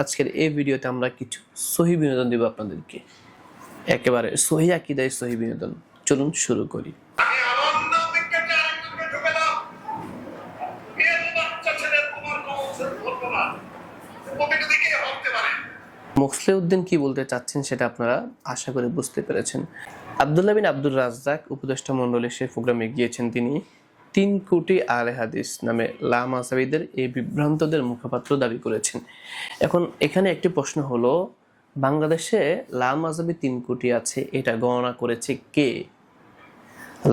আজকের এই ভিডিওতে আমরা কিছু সহি বিনোদন দেব আপনাদেরকে। একেবারে সহি আকিদায় সহি বিনোদন। চলুন শুরু করি। মোখলেউদ্দিন কি বলতে চাচ্ছেন সেটা আপনারা আশা করে বুঝতে পেরেছেন। আবদুল্লাহ বিন আব্দুর রাজ্জাক উপদেষ্টা মণ্ডলী সে প্রোগ্রামে গিয়েছেন তিনি। তিন কোটি আলে হাদিস নামে লা মাসাবিদের এই বিভ্রান্তদের মুখপাত্র দাবি করেছেন। এখন এখানে একটি প্রশ্ন হলো, বাংলাদেশে লা মাজাবি তিন কোটি আছে, এটা গণনা করেছে কে?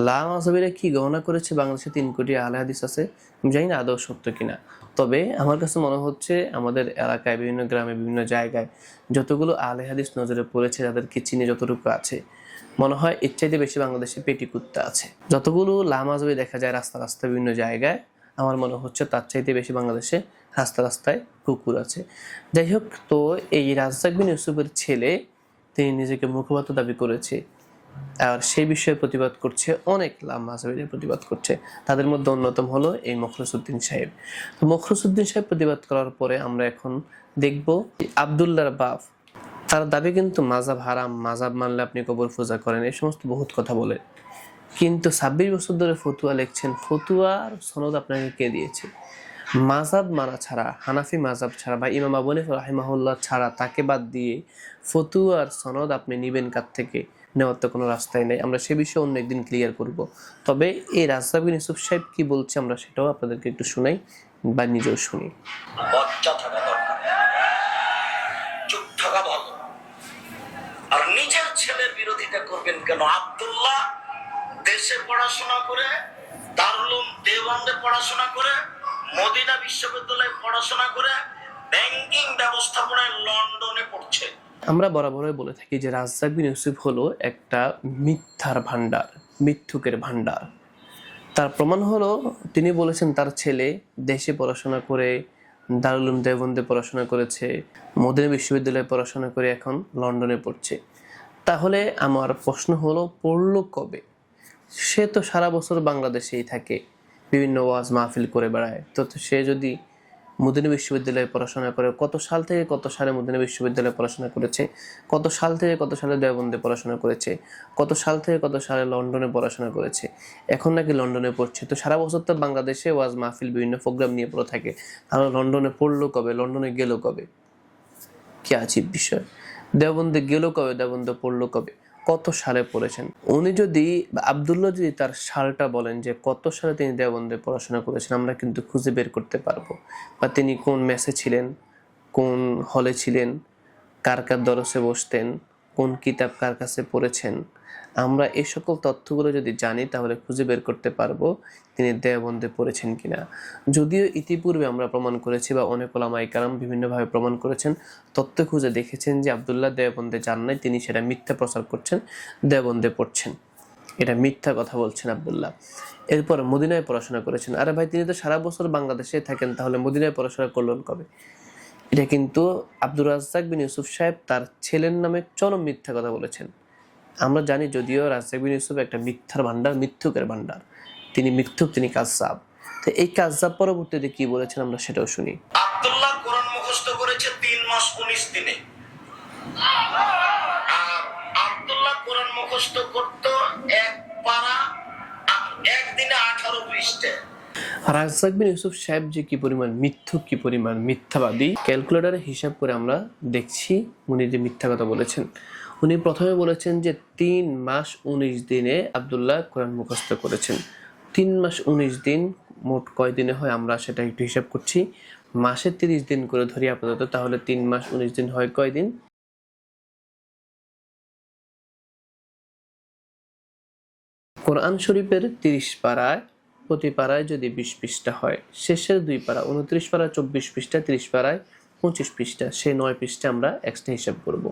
লা মাজাবিরা কি গণনা করেছে, বাংলাদেশে তিন কোটি আলে হাদিস আছে? আমি জানি না আদৌ সত্য কিনা। তবে আমার কাছে মনে হচ্ছে, আমাদের এলাকায় বিভিন্ন গ্রামে বিভিন্ন জায়গায় যতগুলো আলে হাদিস নজরে পড়েছে যাদেরকে চিনে যতটুকু আছে। মনে হয় এর চাইতে বেশি বাংলাদেশে পেটি কুত্তা আছে। যতগুলো লামাজবি দেখা যায় রাস্তা রাস্তায় বিভিন্ন জায়গায়, আমার মনে হচ্ছে তার চাইতে বেশি বাংলাদেশে রাস্তা রাস্তায় কুকুর আছে। যাই হোক, তো এই রাজ্জাক বিন ইউসুফের ছেলে, তিনি নিজেকে মুখপাত্র দাবি করেছে, আর সেই বিষয়ে প্রতিবাদ করছে, অনেক লামাজবিরা প্রতিবাদ করছে। তাদের মধ্যে অন্যতম হলো এই মখলসুদ্দিন সাহেব। তো মখলসুদ্দিন সাহেব প্রতিবাদ করার পরে আমরা এখন দেখব আবদুল্লাহর বাপ তার দাবি কিন্তু মাজাব হারাম মাজাব মানলে আপনি কবর পূজা করেন, এই সমস্ত বহুত কথা বলে। কিন্তু ছাব্বিশ বছর ধরে ফতুয়া লিখছেন, ফতুয়ার সনদ আপনাকে কে দিয়েছে? মাজাব মানা ছাড়া, হানাফি মাজাব ছাড়া বা ইমাম আবু হানিফা রাহিমাহুল্লাহ ছাড়া তাকে বাদ দিয়ে ফতুয়ার সনদ আপনি নিবেন কার থেকে? নেওয়ার তো কোনো রাস্তাই নেই। আমরা সে বিষয়ে অন্য একদিন ক্লিয়ার করব। তবে এই রাজদাবিন ইউসুফ সাহেব কি বলছে আমরা সেটাও আপনাদেরকে একটু শোনাই বা নিজেও শুনি। থাকা দরকার। আর নিজের ছেলের বিরোধিতা করবেন কেন? আব্দুল্লাহ দেশে পড়াশোনা করে, দারুলুম পড়াশোনা করে, মদিনা বিশ্ববিদ্যালয়ে পড়াশোনা করে, ব্যাংকিং ব্যবস্থাপনায় লন্ডনে পড়ছে। আমরা বরাবরই বলে থাকি যে রাজ্জাক বিন ইউসুফ হলো একটা মিথ্যার ভান্ডার মিথ্যুকের ভান্ডার তার প্রমাণ হলো, তিনি বলেছেন তার ছেলে দেশে পড়াশোনা করে দারুল দেওবন্দে পড়াশোনা করেছে, মদিনা বিশ্ববিদ্যালয়ে পড়াশোনা করে এখন লন্ডনে পড়ছে। তাহলে আমার প্রশ্ন হলো, পড়ল কবে? সে তো সারা বছর বাংলাদেশেই থাকে, বিভিন্ন ওয়াজ মাহফিল করে বেড়ায়। তো সে যদি মদিনা বিশ্ববিদ্যালয়ে পড়াশোনা করে, কত সাল থেকে কত সালে মদিনা বিশ্ববিদ্যালয়ে পড়াশোনা করেছে? কত সাল থেকে কত সালে দেওবন্দে পড়াশোনা করেছে? কত সাল থেকে কত সালে লন্ডনে পড়াশোনা করেছে? এখন নাকি লন্ডনে পড়ছে। তো সারা বছর তো বাংলাদেশে ওয়াজ মাহফিল, বিভিন্ন প্রোগ্রাম নিয়ে পড়ে থাকে। তাহলে লন্ডনে পড়ল কবে? লন্ডনে গেল কবে? কি আজীব বিষয়। দেওবন্দে গেল কবে? দেবন্দে পড়ল কবে? কত সালে পড়েছেন? উনি যদি আবদুল্লা আবদুল্লাহ যদি তার সালটা বলেন যে কত সালে তিনি দেওবন্দে পড়াশোনা করেছেন, আমরা কিন্তু খুঁজে বের করতে পারব। বা তিনি কোন মেসে ছিলেন? কোন হলে ছিলেন? কার কার দরসে বসতেন? কোন কিতাব কার কাছে পড়েছেন? আমরা এই সকল তথ্যগুলো যদি জানি, তাহলে খুঁজে বের করতে পারব তিনি দেওবন্দে পড়েছেন কিনা। যদিও ইতিপূর্বে আমরা প্রমাণ করেছি বা অনেক ওলামাই কারাম বিভিন্নভাবে প্রমাণ করেছেন, তথ্য খুঁজে দেখেছেন যে আবদুল্লাহ দেওবন্দে যান নাই, তিনি সেটা মিথ্যা প্রচার করছেন দেওবন্দে পড়ছেন। এটা মিথ্যা কথা বলছেন আবদুল্লাহ। এরপর মদিনায় পড়াশোনা করেছেন। আরে ভাই, তিনি তো সারা বছর বাংলাদেশে থাকেন, তাহলে মদিনায় পড়াশোনা করলেন কবে? এটা কিন্তু আব্দুর রাজ্জাক বিন ইউসুফ সাহেব তার ছেলের নামে চরম মিথ্যা কথা বলেছেন। আমরা জানি যদিও রাজ্জাক বিন ইউসুফ একটা মিথ্যার ভান্ডার মিথ্যুকের ভান্ডার তিনি মিথ্যুক তিনি কাজাব তো এই কাজাব পরবর্তীতে কি বলেছেন আমরা সেটাও শুনি। আব্দুল্লাহ কোরআন মুখস্থ করেছে তিন মাস উনিশ দিনে। আব্দুল্লাহ কোরআন মুখস্থ করতো এক পারা একদিনে আঠারো পৃষ্ঠে। রাজ্জাক বিন ইউসুফ সাহেব যে কি পরিমাণ মিথ্যুক কি পরিমাণ মিথ্যাবাদী ক্যালকুলেটরে হিসাব করে আমরা দেখছি উনি যে মিথ্যা কথা বলেছেন। উনি প্রথমে বলেছেন যে তিন মাস উনিশ দিনে আবদুল্লাহ কোরআন মুখস্থ করেছেন। তিন মাস উনিশ দিন, মোট কয় দিনে হয় আমরা সেটা একটু হিসাব করছি। মাসে তিরিশ দিন করে ধরি আপাতত, তাহলে তিন মাস উনিশ দিন হয় কয় দিন? কোরআন শরীফের তিরিশ পাড়ায়, প্রতি পাড়ায় যদি বিশ পৃষ্ঠা হয়, শেষের দুই পাড়া, উনত্রিশ পাড়া, চব্বিশ পৃষ্ঠা, তিরিশ পাড়ায় পঁচিশ পৃষ্ঠা সে নয় পৃষ্ঠা আমরা এক্সট্রা হিসাব করব।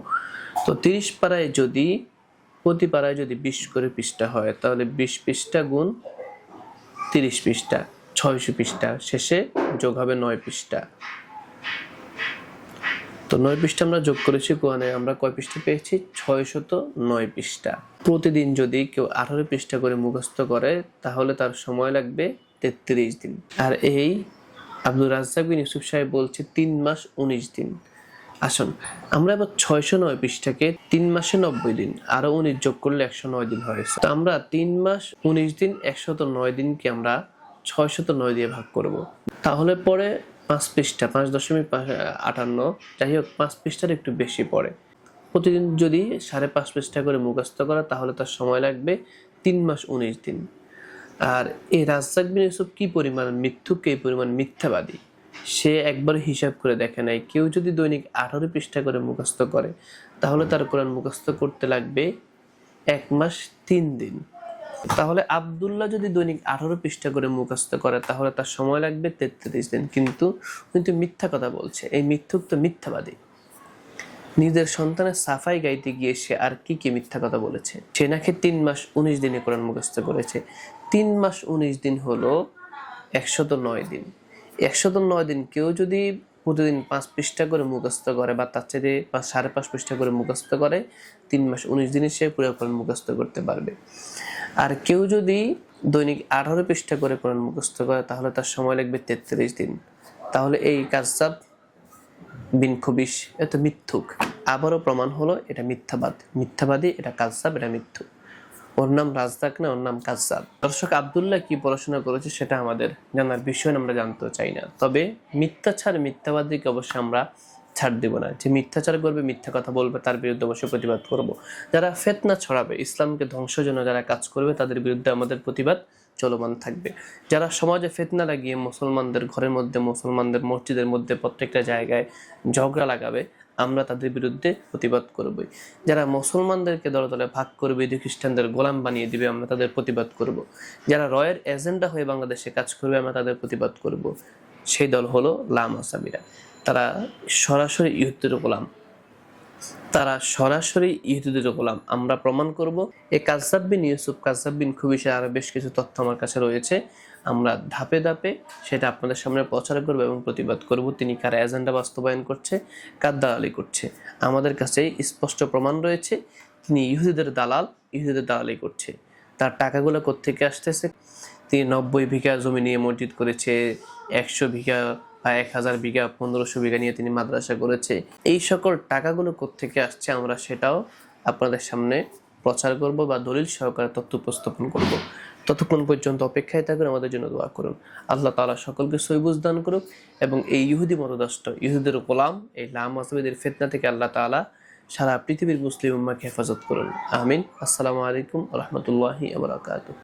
তো তিরিশ পাড়ায় যদি, প্রতি পাড়ায় যদি বিশ করে পৃষ্ঠা হয়, তাহলে বিশ পৃষ্ঠা গুণ তিরিশ পৃষ্ঠা, ছয়শো পৃষ্ঠা, শেষে যোগ হবে নয় পৃষ্ঠা। তো নয় পৃষ্ঠা আমরা যোগ করেছি কোরআনে আমরা কয় পৃষ্ঠা পেয়েছি? ছয়শত নয় পৃষ্ঠা। প্রতিদিন যদি কেউ আঠারো পৃষ্ঠা করে মুখস্থ করে, তাহলে তার সময় লাগবে তেত্রিশ দিন। আর এই আব্দুর রাজ্জাক বিন ইউসুফ সাহেব বলছে, তিন মাস উনিশ দিন। আসুন, আমরা এবার ছয়শো নয় পৃষ্ঠাকে তিন মাসে নব্বই দিন, আরও উনিশ যোগ করলে একশো নয় দিন হয়েছে তো আমরা তিন মাস উনিশ দিন, একশত নয় দিনকে আমরা ছয়শত নয় দিয়ে ভাগ করব। তাহলে পরে পাঁচ পৃষ্ঠা, পাঁচ দশমিক আটান্ন, যাই হোক, পাঁচ পৃষ্ঠার একটু বেশি পড়ে। প্রতিদিন যদি সাড়ে পাঁচ পৃষ্ঠা করে মুখস্থ করা, তাহলে তার সময় লাগবে তিন মাস উনিশ দিন। আর এই রাজ্জাক বিন ইউসুফ কি পরিমাণ মিথ্যুক, এই পরিমাণ মিথ্যাবাদী? সে একবার হিসাব করে দেখে নাই। কেউ যদি দৈনিক আঠারো পৃষ্ঠা করে মুখস্থ করে, তাহলে তার কোরআন মুখস্থ করতে লাগবে এক মাস তিন দিন। তাহলে আব্দুল্লাহ যদি দৈনিক আঠারো পৃষ্ঠা করে মুখস্থ করে, তাহলে তার সময় লাগবে তেত্রিশ দিন। কিন্তু কিন্তু মিথ্যা কথা বলছে। এই মিথ্যুক তো মিথ্যাবাদী। নিজের সন্তানের সাফাই গাইতে গিয়ে সে আর কি কি মিথ্যা কথা বলেছে? সে নাকি তিন মাস উনিশ দিনে কোরআন মুখস্থ করেছে। তিন মাস উনিশ দিন হলো একশত নয় দিন। একশত নয় দিন কেউ যদি প্রতিদিন পাঁচ পৃষ্ঠা করে মুখস্থ করে বা তার চেয়ে পাঁচ সাড়ে পাঁচ পৃষ্ঠা করে মুখস্থ করে, তিন মাস উনিশ দিনে সে পুরো কোরআন মুখস্থ করতে পারবে। আর কেউ যদি দৈনিক আঠারো পৃষ্ঠা করে কোরআন মুখস্থ করে, তাহলে তার সময় লাগবে তেত্রিশ দিন। তাহলে এই কাজসাব বিন খবিস এত মিথ্যুক। আবারও প্রমাণ হলো এটা মিথ্যাবাদ। মিথ্যাবাদী এটা কাজসাব এটা মিথ্যুক। ওর নাম রাজদাক না, ওর নাম কাজসাব দর্শক, আবদুল্লাহ কি পড়াশোনা করেছে সেটা আমাদের জানার বিষয়, আমরা জানতে চাই না। তবে মিথ্যাচার, মিথ্যাবাদীকে অবশ্যই আমরা ছাড় দেব না। যে মিথ্যাচার করবে, মিথ্যা কথা বলবে, তার বিরুদ্ধে অবশ্যই প্রতিবাদ করব। যারা ফেতনা ছড়াবে, ইসলামকে ধ্বংসের জন্য যারা কাজ করবে, তাদের বিরুদ্ধে আমাদের প্রতিবাদ চলমান থাকবে। যারা সমাজে ফেতনা লাগিয়ে মুসলমানদের ঘরের মধ্যে, মুসলমানদের মসজিদের মধ্যে প্রত্যেকটা জায়গায় ঝগড়া লাগাবে, আমরা তাদের বিরুদ্ধে প্রতিবাদ করবই। যারা মুসলমানদেরকে দলে দলে ভাগ করবে ইহুদি খ্রিস্টানদের গোলাম বানিয়ে দিবে, আমরা তাদের প্রতিবাদ করব। যারা রয়ের এজেন্ডা হয়ে বাংলাদেশে কাজ করবে, আমরা তাদের প্রতিবাদ করব। সেই দল হলো লাম আসামিরা তারা সরাসরি ইহুদের গোলাম। তারা সরাসরি ইহুদিদের গোলাম। আমরা প্রমাণ করব, এ কাজাব বিন ইউসুফ কাজাব বিন খুবিসে আরও বেশ কিছু তথ্য আমার কাছে রয়েছে। আমরা ধাপে ধাপে সেটা আপনাদের সামনে প্রচার করব এবং প্রতিবাদ করব। তিনি কার এজেন্ডা বাস্তবায়ন করছে, কার দালালি করছে। আমাদের কাছে স্পষ্ট প্রমাণ রয়েছে, তিনি ইহুদিদের দালাল, ইহুদিদের দালালি করছে। তার টাকাগুলো কোত্থেকে আসতেছে? তিনি নব্বই বিঘা জমি নিয়ে মসজিদ করেছে, একশো বিঘা এক হাজার বিঘা, পনেরোশো বিঘা নিয়ে তিনি মাদ্রাসা করেছে। এই সকল টাকাগুলো কোত্থেকে আসছে আমরা সেটাও আপনাদের সামনে প্রচার করব বা দলিল সহকারে তথ্য উপস্থাপন করব। ততক্ষণ পর্যন্ত অপেক্ষায় থাকুন, আমাদের জন্য দোয়া করুন। আল্লাহ তাআলা সকলকে সৈবুজ দান করুক এবং এই ইহুদি মতদষ্ট ইহুদের গোলাম, এই লাম আসবেদের ফেতনা থেকে আল্লাহ তাআলা সারা পৃথিবীর মুসলিম উম্মাকে হেফাজত করুন। আমিন। আসসালামু আলাইকুম রহমতুল্লাহি আবরাকাতুহ